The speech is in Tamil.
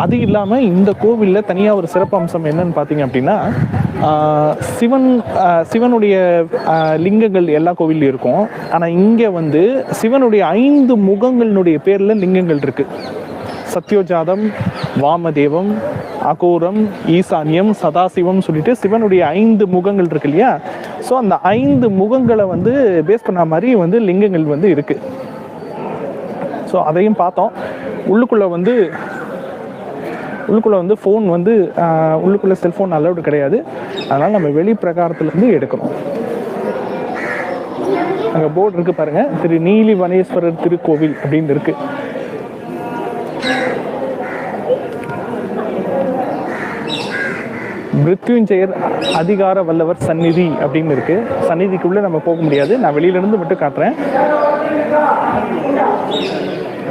அது இல்லாமல் இந்த கோவிலில் தனியாக ஒரு சிறப்பு அம்சம் என்னன்னு பார்த்தீங்க அப்படின்னா சிவன் சிவனுடைய லிங்கங்கள் எல்லா கோவில்லையும் இருக்கும். ஆனால் இங்கே வந்து சிவனுடைய ஐந்து முகங்களினுடைய பேரில் லிங்கங்கள் இருக்குது சத்யோஜாதம் வாமதேவம் அகோரம் ஈசான்யம் சதாசிவம் சொல்லிட்டு சிவனுடைய ஐந்து முகங்கள் இருக்கு இல்லையா? ஸோ அந்த ஐந்து முகங்களை வந்து பேஸ் பண்ண மாதிரி வந்து லிங்கங்கள் வந்து இருக்கு. ஸோ அதையும் பார்த்தோம். உள்ளுக்குள்ள வந்து உள்ளுக்குள்ளே வந்து ஃபோன் வந்து உள்ளுக்குள்ளே செல்ஃபோன் அலௌடு கிடையாது. அதனால் நம்ம வெளி பிரகாரத்துலேருந்து எடுக்கணும். அங்கே போர்டு இருக்குது பாருங்கள் திரு நீலி வனேஸ்வரர் திருக்கோவில் அப்படின்னு இருக்கு. மிருத்யுஞ்செயர் அதிகார வல்லவர் சந்நிதி அப்படின்னு இருக்கு. சந்நிதிக்குள்ளே நம்ம போக முடியாது. நான் வெளியிலேருந்து மட்டும் காட்டுறேன்.